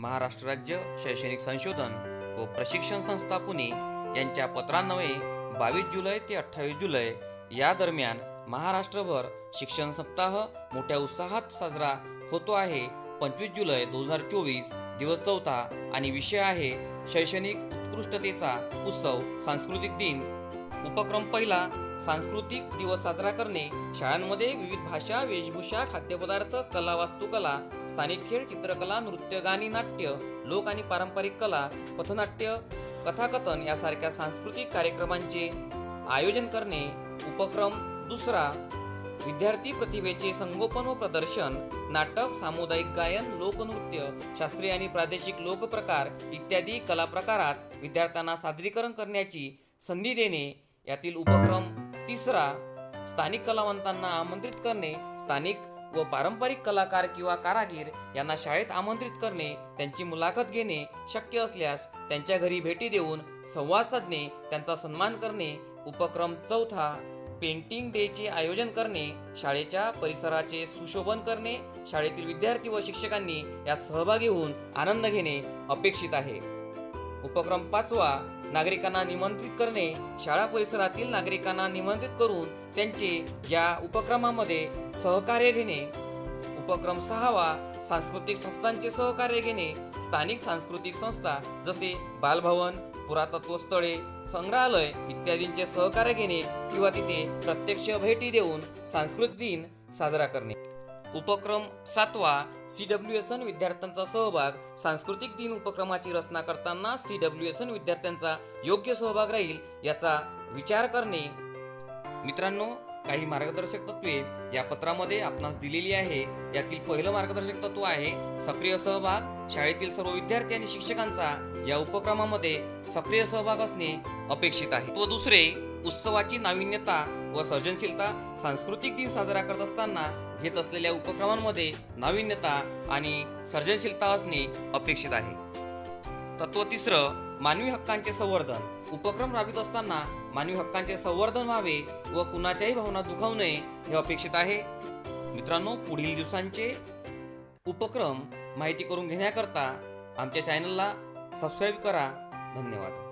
महाराष्ट्र राज्य शैक्षणिक संशोधन व प्रशिक्षण संस्था पुणे यांच्या पत्रान्वये बावीस जुलै ते अठ्ठावीस जुलै या दरम्यान महाराष्ट्रभर शिक्षण सप्ताह मोठ्या उत्साहात साजरा होतो आहे. पंचवीस जुलै दोन हजार चोवीस दिवस चौथा आणि विषय आहे शैक्षणिक उत्कृष्टतेचा उत्सव सांस्कृतिक दिन. उपक्रम पहिला सांस्कृतिक दिवस साजरा करणे. शाळांमध्ये विविध भाषा वेशभूषा खाद्यपदार्थ कला वास्तुकला स्थानिक खेळ चित्रकला नृत्य गाणी नाट्य लोक आणि पारंपरिक कला पथनाट्य कथाकथन यासारख्या सांस्कृतिक कार्यक्रमांचे आयोजन करणे. उपक्रम दुसरा विद्यार्थी प्रतिभेचे संगोपन व प्रदर्शन नाटक सामुदायिक गायन लोकनृत्य शास्त्रीय आणि प्रादेशिक लोकप्रकार इत्यादी कला प्रकारात विद्यार्थ्यांना सादरीकरण करण्याची संधी देणे. यातील उपक्रम तिसरा स्थानिक कलावंतांना आमंत्रित करणे स्थानिक व पारंपरिक कलाकार किंवा कारागीर यांना शाळेत आमंत्रित करणे त्यांची मुलाखत घेणे शक्य असल्यास त्यांच्या घरी भेटी देऊन संवाद साधणे त्यांचा सन्मान करणे उपक्रम चौथा पेंटिंग डेचे आयोजन करणे शाळेच्या परिसराचे सुशोभन करणे शाळेतील विद्यार्थी व शिक्षकांनी यात सहभागी होऊन आनंद घेणे अपेक्षित आहे. उपक्रम पाचवा नागरिकांना निमंत्रित करणे शाळा परिसरातील नागरिकांना निमंत्रित करून त्यांचे या उपक्रमामध्ये सहकार्य घेणे. उपक्रम सहावा सांस्कृतिक संस्थांचे सहकार्य घेणे. स्थानिक सांस्कृतिक संस्था जसे बालभवन पुरातत्व स्थळे संग्रहालय इत्यादींचे सहकार्य घेणे किंवा तिथे प्रत्यक्ष भेटी देऊन सांस्कृतिक दिन साजरा करणे. उपक्रम सातवा सी डब्ल्यू एस एन विद्यार्थ्यांचा सहभाग. सांस्कृतिक दिन उपक्रमाची रचना करताना सी डब्ल्यू एस एन विद्यार्थ्यांचा योग्य सहभाग राहील याचा विचार करणे. मित्रांनो काही मार्गदर्शक तत्वे या पत्रामध्ये आपणास दिलेली आहे. यातील पहिलं मार्गदर्शक तत्व आहे सक्रिय सहभाग शाळेतील सर्व विद्यार्थी आणि शिक्षकांचा या उपक्रमामध्ये सक्रिय सहभाग असणे अपेक्षित आहे. व दुसरे उत्सवाची नाविन्यता व सर्जनशीलता सांस्कृतिक दिन साजरा करत असताना घेत असलेल्या उपक्रमांमध्ये नाविन्यता आणि सर्जनशीलता असणे अपेक्षित आहे. तत्व तिसरं मानवी हक्कांचे संवर्धन. उपक्रम राबवित असताना मानवी हक्कांचे संवर्धन व्हावे व कुणाच्याही भावना दुखावू नये हे अपेक्षित आहे. मित्रांनो पुढील दिवसांचे उपक्रम माहिती करून घेण्याकरता आमच्या चॅनलला सबस्क्राईब करा. धन्यवाद.